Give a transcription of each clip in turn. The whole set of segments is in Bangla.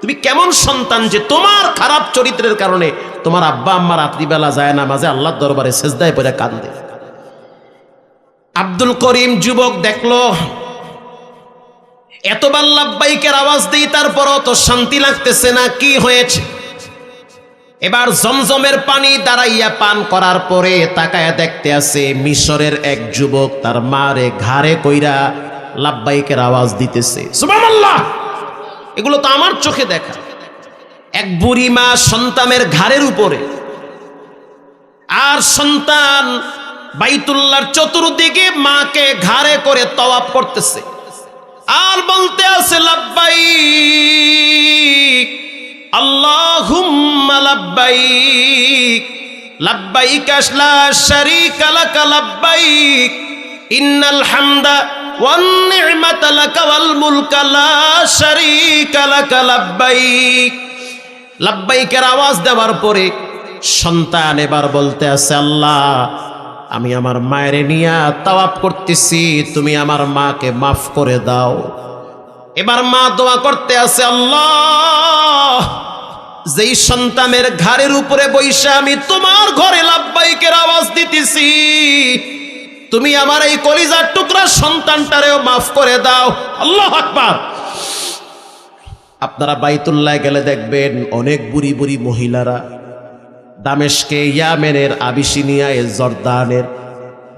তুমি কেমন সন্তান যে তোমার খারাপ চরিত্রের কারণে তোমার আব্বা, আম্মা রাত্রিবেলা যায় না মাঝে আল্লাহর দরবারে সেজদায় পড়ে কান্দে। আব্দুল করিম যুবক দেখল এতবার লাভবাইকের আওয়াজ দিই, তারপরও তো শান্তি লাগতেছে না, কি হয়েছে? এবার জমজমের পানি দাঁড়াইয়া পান করার পরে তাকায়া দেখতে আছে মিশরের এক যুবক, তার মারে ঘাড়ে কইরা লাভবাইকের আওয়াজ দিতেছে। সুবহানাল্লাহ! এগুলো তো আমার চোখে দেখা। এক বুড়ি মা সন্তানের ঘাড়ের উপরে আর সন্তান বাইতুল্লার চতুর্দিকে মাকে ঘাড়ে করে তওয়াব করতেছে। আর বলতে আছে, লাব্বাইক, আল্লাহুম্মা লাব্বাইক লাব্বাইক লা শারীকা লাক, লাব্বাইক, ইন্নাল হামদা নি'মাতা লাক ওয়াল মুলকা লা শারীকা লাক লাব্বাইকের আওয়াজ দেওয়ার পরে সন্তান এবার বলতে আছে, আল্লাহ, আমি আমার মায়ের নিয়া তাওয়াপ করতেছি, তুমি আমার মাকে মাফ করে দাও। এবার মা দোয়া করতে আছে, আল্লাহ, যেই সন্তানের ঘাড়ের উপরে বৈশা আমি তোমার ঘরে লাভবাইকের আওয়াজ দিতেছি তুমি আমার এই কলিজার টুকরা সন্তানটারেও মাফ করে দাও। আল্লাহ আকবার। আপনারা বাইতুল্লাহ গেলে দেখবেন অনেক বুড়ি বুড়ি মহিলারা দামেশকে ইয়ামেনের আবিসিনিয়া আবিসিনিয়ায়, জর্দানের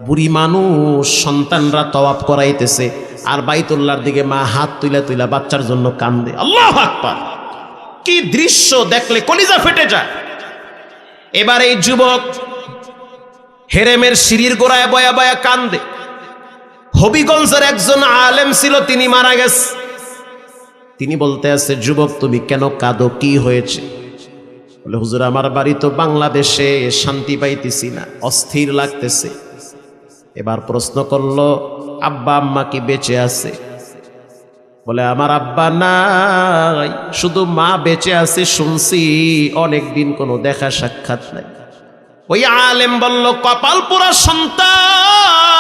বুড়ি মানুষ সন্তানরা তওয়াব করাইতেছে আর বাইতুল্লাহর দিকে মা হাত তুইলা তুইলা বাচ্চার জন্য কান্দে। আল্লাহ আকবার। কি দৃশ্য দেখলে কলিজা ফেটে যায়। এবার এই যুবক হেরেমের সিঁড়ির গোড়ায় বয়া বয়া কান্দে। হবিগঞ্জের একজন আলেম ছিল, তিনি মারা গেছে। তিনি বলতে আছে, যুবক, তুমি কেন কাঁদো? কি হয়েছে? বলে, হুজুর, আমার বাড়ি তো বাংলাদেশে, শান্তি পাইতেছি না, অস্থির লাগতেছে। এবার প্রশ্ন করল, আব্বা, আম্মা কি বেঁচে আছে? বলে, আমার আব্বা নাই, শুধু মা বেঁচে আছে, শুনছি অনেক দিন কোনো দেখা সাক্ষাৎ নাই। ওই আলেম বলল, কপাল পুরা সন্তান।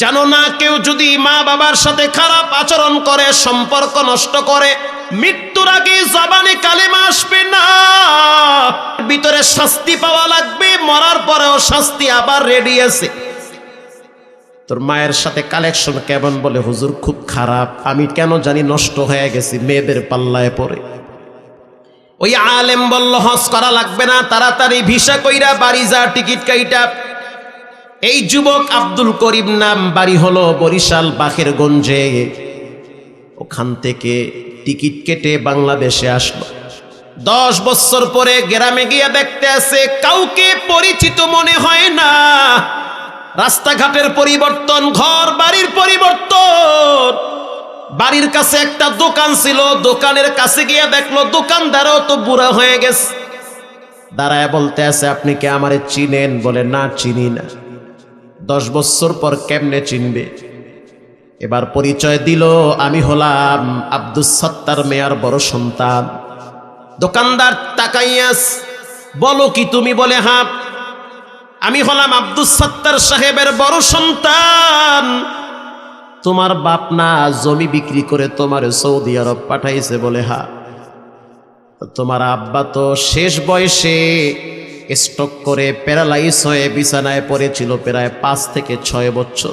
জানো না কেউ যদি মা বাবার সাথে খারাপ আচরণ করে, সম্পর্ক নষ্ট করে, মৃত্যুর আগে জবানে কালেমা আসবে না। ভিতরে শাস্তি পাওয়া লাগবে, মরার পরেও শাস্তি আবার রেডি আছে। তোর মায়ের সাথে কালেকশন কেমন বলে, হুজুর, খুব খারাপ। আমি কেন জানি নষ্ট হয়ে গেছি, মেয়েদের পাল্লায় পড়ে। ওই আলেম বলল, হজ করা লাগবে না, তাড়াতাড়ি ভিসা কইরা বাড়ি যা, টিকিট কাইটা। এই যুবক আব্দুল করিম নাম বাড়ি হলো বরিশাল বাখের গঞ্জে ওখান থেকে টিকিট কেটে বাংলাদেশে আসলো। দশ বছর পরে গ্রামে গিয়া দেখতে আছে কাউকে পরিচিত মনে হয় না। রাস্তাঘাটের পরিবর্তন, ঘর বাড়ির পরিবর্তন। বাড়ির কাছে একটা দোকান ছিল, দোকানের কাছে গিয়ে দেখল দোকানদারও তো বুড়া হয়ে গেছে। দাঁড়ায় বলতে আছে, আপনি কি আমারে চিনেন? বলে, না, চিনি না। দশ বছর পর কেমনে চিনবে? এবার পরিচয় দিল, আমি হলাম আব্দুস সত্তার মেয়ার বড় সন্তান। দোকানদার তাকাইয়াস বলো কি তুমি? বলে হাপ আমি হলাম আব্দুস সত্তার সাহেবের বড় সন্তান। তোমার বাপ না জমি বিক্রি করে তোমার সৌদি আরব পাঠাইছে বলে, হা। তোমার আব্বা তো শেষ বয়সে স্টক করে প্যারালাইজ হয়ে বিছানায় পড়েছিল প্রায় পাঁচ থেকে ছয় বছর।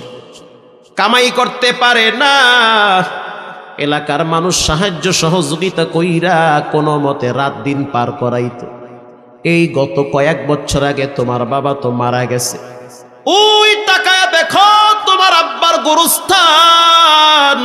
কামাই করতে পারে না। এলাকার মানুষ সাহায্য সহযোগিতা কইরা কোনো মতে রাত দিন পার করাইত। এই গত কয়েক বছর আগে তোমার বাবা তো মারা গেছে। ওই টাকায় দেখো তোমার আব্বার গুরুস্থান।